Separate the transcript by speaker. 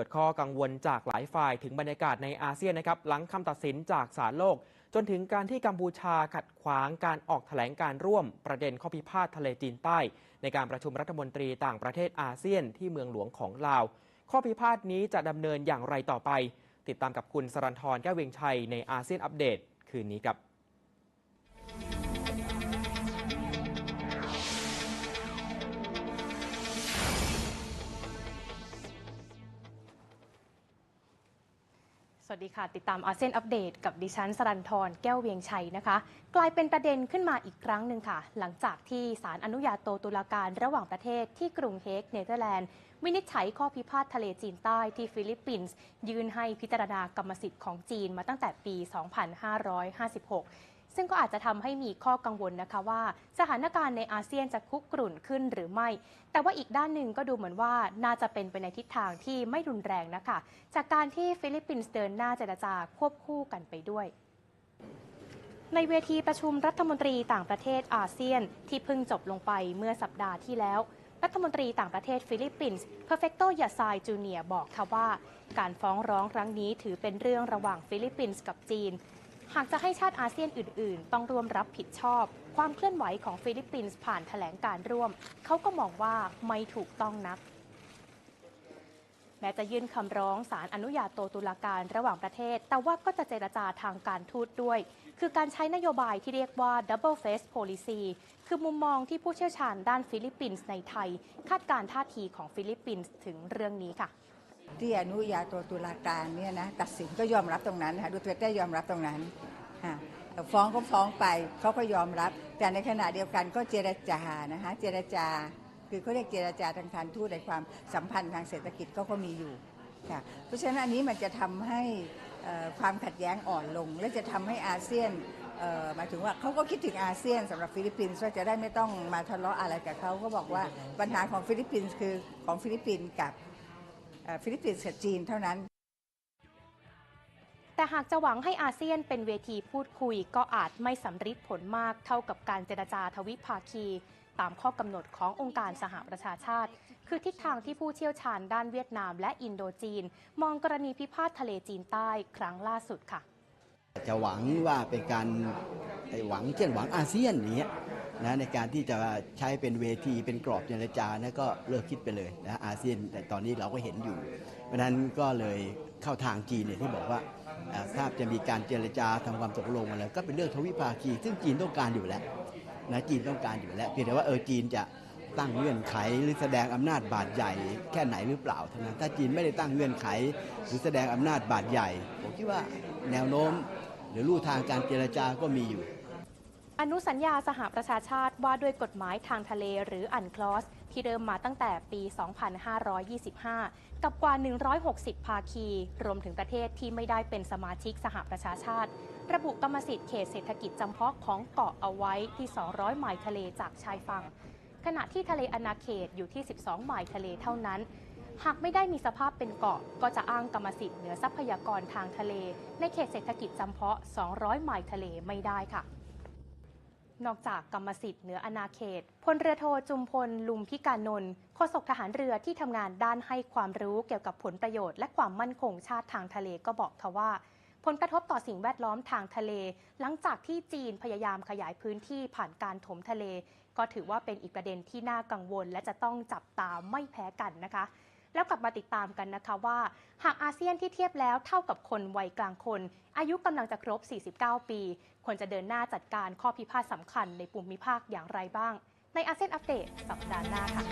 Speaker 1: กิดข้อกังวลจากหลายฝ่ายถึงบรรยากาศในอาเซียนนะครับหลังคำตัดสินจากศาลโลก จนถึงการที่กัมพูชาขัดขวางการออกแถลงการร่วมประเด็นข้อพิพาททะเลจีนใต้ ในการประชุมรัฐมนตรีต่างประเทศอาเซียนที่เมืองหลวงของลาว ข้อพิพาทนี้จะดำเนินอย่างไรต่อไป ติดตามกับคุณสรันทรแก้วเวียงชัยในอาเซียนอัปเดต คืนนี้ครับ
Speaker 2: สวัสดีค่ะ ติดตามอาเซียนอัปเดตกับดิฉันสรันทรแก้วเวียงชัยนะคะ กลายเป็นประเด็นขึ้นมาอีกครั้งหนึ่งค่ะ หลังจากที่ศาลอนุญาโตตุลาการระหว่างประเทศที่กรุงเฮกเนเธอร์แลนด์วินิจฉัยข้อพิพาททะเลจีนใต้ที่ฟิลิปปินส์ ยื่นให้พิจารณากรรมสิทธิ์ของจีนมาตั้งแต่ปี 2556 ซึ่งก็อาจจะทำให้มีข้อกังวลนะคะว่า สถานการณ์ในอาเซียนจะคุกกรุ่นขึ้นหรือไม่ แต่ว่าอีกด้านหนึ่งก็ดูเหมือนว่าน่าจะเป็นไปในทิศทางที่ไม่รุนแรงนะคะ จากการที่ฟิลิปปินส์เดินหน้าเจรจาควบคู่กันไปด้วยในเวทีประชุมรัฐมนตรีต่างประเทศอาเซียน ที่เพิ่งจบลงไปเมื่อสัปดาห์ที่แล้ว รัฐมนตรีต่างประเทศฟิลิปปินส์เพอร์เฟกโตยาซายจูเนียบอกค่ะว่า การฟ้องร้องครั้งนี้ถือเป็นเรื่องระหว่างฟิลิปปินส์กับจีน หากจะให้ชาติอาเซียนอื่น ๆ ต้องร่วมรับผิดชอบ ความเคลื่อนไหวของฟิลิปปินส์ผ่านแถลงการร่วม เขาก็มองว่าไม่ถูกต้องนัก แม้จะยื่นคำร้องศาลอนุญาโตตุลาการระหว่างประเทศ แต่ว่าก็จะเจรจาทางการทูตด้วย คือการใช้นโยบายที่เรียกว่า double face policy คือมุมมองที่ผู้เชี่ยวชาญด้านฟิลิปปินส์ในไทย คาดการท่าทีของฟิลิปปินส์ถึงเรื่องนี้ค่ะ
Speaker 3: ที่อนุญาโตตุลาการเนี่ยนะตัดสินก็ยอมรับตรงนั้นนะคะดูเตเต้ยอมรับตรงนั้นค่ะฟ้องก็ฟ้องไปเขาก็ยอมรับ แต่ในขณะเดียวกันก็เจรจานะคะเจรจาคือเขาเรียกเจรจาทางการทูตในความสัมพันธ์ทางเศรษฐกิจก็ก็มีอยู่ค่ะเพราะฉะนั้นอันนี้มันจะทำให้ความขัดแย้งอ่อนลง และจะทำให้อาเซียนหมายถึงว่าเขาก็คิดถึงอาเซียนสำหรับฟิลิปปินส์ว่าจะได้ไม่ต้องมาทะเลาะอะไรกับเขาก็บอกว่าปัญหาของฟิลิปปินส์คือของฟิลิปปินส์กับ ฟิลิปปินส์กับจีนเท่านั้น
Speaker 2: แต่หากจะหวังให้อาเซียนเป็นเวทีพูดคุยก็อาจไม่สำฤทธิ์ผลมากเท่ากับการเจรจาทวิภาคี ตามข้อกำหนดขององค์การสหประชาชาติ คือทิศทางที่ผู้เชี่ยวชาญด้านเวียดนามและอินโดจีน มองกรณีพิพาททะเลจีนใต้ครั้งล่าสุดค่ะ
Speaker 4: จะหวังว่าเป็นการหวังเช่นหวังอาเซียนอย่างเนี้ยนะในการที่จะใช้เป็นเวทีเป็นกรอบเจรจานะก็เลิกคิดไปเลยนะอาเซียนแต่ตอนนี้เราก็เห็นอยู่ เพราะฉะนั้นก็เลยเข้าทางจีนเนี่ยที่บอกว่าถ้าจะมีการเจรจาทำความตกลงอะไรก็เป็นเรื่องทวิภาคี ซึ่งจีนต้องการอยู่แล้วนะจีนต้องการอยู่แล้วเพียงแต่ว่าเออจีนจะ ตั้งเงื่อนไขหรือแสดงอำนาจบาดใหญ่แค่ไหนหรือเปล่าเท่านั้นถ้าจีนไม่ได้ตั้งเงื่อนไข หรือแสดงอำนาจบาดใหญ่ ผมคิดว่าแนวโน้ม หรือลู่ทางการเจรจาก็มีอยู่
Speaker 2: อนุสัญญาสหประชาชาติว่าด้วยกฎหมายทางทะเลหรืออันคลอส ที่เริ่มมาตั้งแต่ปี 2525 กับกว่า 160 ภาคี รวมถึงประเทศที่ไม่ได้เป็นสมาชิกสหประชาชาติระบุกรรมสิทธิ์เขตเศรษฐกิจจำเพาะของเกาะเอาไว้ที่ 200 ไมล์ทะเลจากชายฝั่ง ขณะที่ทะเลอนาเขตอยู่ที่ 12ไมล์ทะเลเท่านั้น หากไม่ได้มีสภาพเป็นเกาะ ก็จะอ้างกรรมสิทธิ์เหนือทรัพยากรทางทะเล ในเขตเศรษฐกิจจำเพาะ 200ไมล์ทะเลไม่ได้ค่ะ นอกจากกรรมสิทธิ์เหนืออาณาเขตพลเรือโทจุมพลลุมพิการนนท์โฆษกทหารเรือที่ทำงานด้านให้ความรู้เกี่ยวกับผลประโยชน์และความมั่นคงชาติทางทะเลก็บอกทว่า ผลกระทบต่อสิ่งแวดล้อมทางทะเล หลังจากที่จีนพยายามขยายพื้นที่ผ่านการถมทะเล ก็ถือว่าเป็นอีกประเด็นที่น่ากังวล และจะต้องจับตาไม่แพ้กันนะคะ แล้วกลับมาติดตามกันนะคะว่า หากอาเซียนที่เทียบแล้วเท่ากับคนวัยกลางคน อายุกำลังจะครบ 49 ปีควรจะเดินหน้าจัดการข้อพิพาทสำคัญในภูมิภาคอย่างไรบ้าง ในอาเซียนอัปเดตสัปดาห์หน้าค่ะ